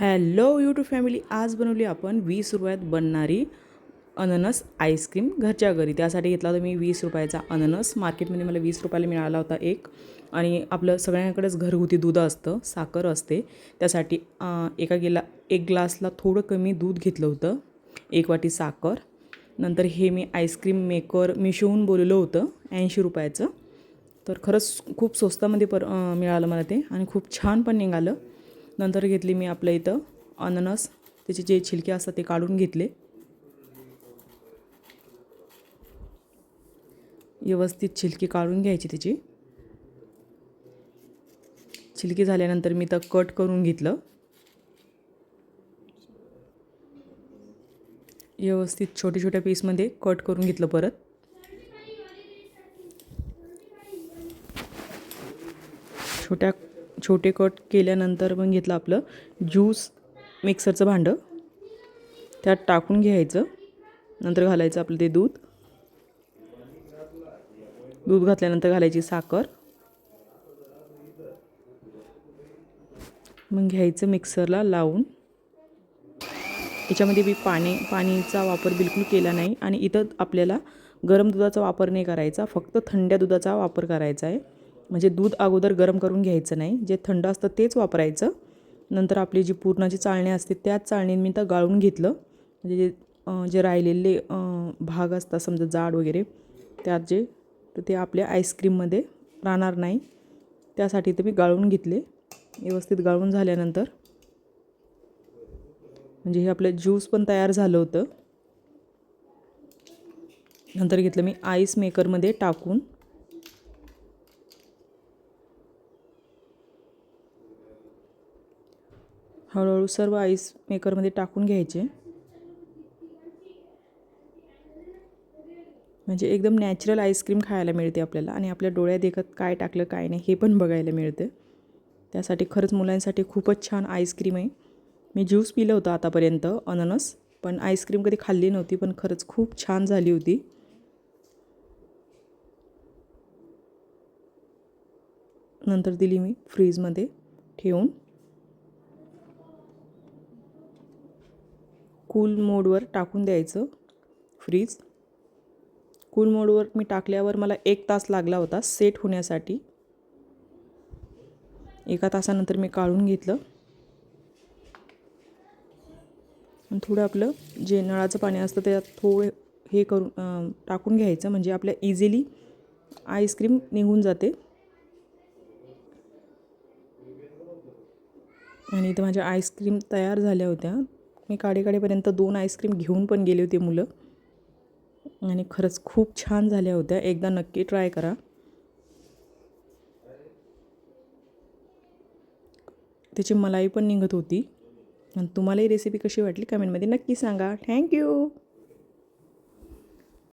Hello YouTube family आज बनवली आपण वीस रुपयात बनणारी अननस आईस्क्रीम घरच्या घरी. त्यासाठी घेतला होता मी वीस रुपयाचा अननस. मार्केटमध्ये मला वीस रुपयाला मिळाला होता एक. आणि आपलं सगळ्यांकडेच घरगुती दूध असतं साखर असते. त्यासाठी एका गेला एक ग्लासला थोडं कमी दूध घेतलं होतं. एक वाटी साखर. नंतर हे मी आईस्क्रीम मेकर मिशोहून बोलवलं होतं ऐंशी रुपयाचं. तर खरंच खूप स्वस्तामध्ये पर मिळालं मला ते. आणि खूप छान पण निघालं. नंतर घेतली मी आपल्या इथं अननस. त्याचे जे छिलके असतात ते काढून घेतले. व्यवस्थित छिलकी काढून घ्यायची त्याची. छिलकी झाल्यानंतर मी तर कट करून घेतलं. व्यवस्थित छोट्या छोट्या पीसमध्ये कट करून घेतलं परत. छोट्या छोटे कट केल्यानंतर मग घेतलं आपलं ज्यूस मिक्सरचं भांडं. त्यात टाकून घ्यायचं. नंतर घालायचं आपलं ते दूध. दूध घातल्यानंतर घालायची साखर. मग घ्यायचं मिक्सरला लावून. याच्यामध्ये मी पाणी पाणीचा वापर बिलकुल केला नाही. आणि इथं आपल्याला गरम दुधाचा वापर नाही करायचा. फक्त थंड्या दुधाचा वापर करायचा आहे. म्हणजे दूध अगोदर गरम करून घ्यायचं नाही. जे थंड असतं तेच वापरायचं. नंतर आपली जी पूर्णाची चाळणी असते त्याच चाळणीने मी तर गाळून घेतलं. म्हणजे जे जे राहिलेले भाग असतात समजा जाड वगैरे त्यात जे तर ते आपल्या आईस्क्रीममध्ये राहणार नाही. त्यासाठी ते मी गाळून घेतले. व्यवस्थित गाळून झाल्यानंतर म्हणजे हे आपलं ज्यूस पण तयार झालं होतं. नंतर घेतलं मी आईस मेकरमध्ये टाकून. हळूहळू सर्व आईस मेकरमध्ये टाकून घ्यायचे. म्हणजे एकदम नॅचरल आईस्क्रीम खायला मिळते आपल्याला आणि आपल्या डोळ्या देखत काय टाकलं काय नाही हे पण बघायला मिळते. त्यासाठी खरंच मुलांसाठी खूपच छान आईस्क्रीम आहे. मी ज्यूस पिलं होतं आतापर्यंत अननस पण आईस्क्रीम कधी खाल्ली नव्हती पण खरंच खूप छान झाली होती. नंतर दिली मी फ्रीजमध्ये ठेवून. कूल मोडवर टाकून द्यायचं. फ्रीज कूल मोडवर मी टाकल्यावर मला एक तास लागला होता सेट होण्यासाठी. एका तासानंतर मी काढून घेतलं. आणि थोडं आपलं जे नळाचं पाणी असतं त्यात थोडं हे करून टाकून घ्यायचं. म्हणजे आपल्या इझिली आईस्क्रीम निघून जाते. आणि इथं माझ्या आईस्क्रीम तयार झाल्या होत्या. मी काडेकाडेपर्यंत दोन आईस्क्रीम घेऊन पण गेले होते मुलं. आणि खरंच खूप छान झाल्या होत्या. एकदा नक्की ट्राय करा. त्याची मलाई पण निघत होती. आणि तुम्हाला ही रेसिपी कशी वाटली? कमेंटमध्ये नक्की सांगा. थँक्यू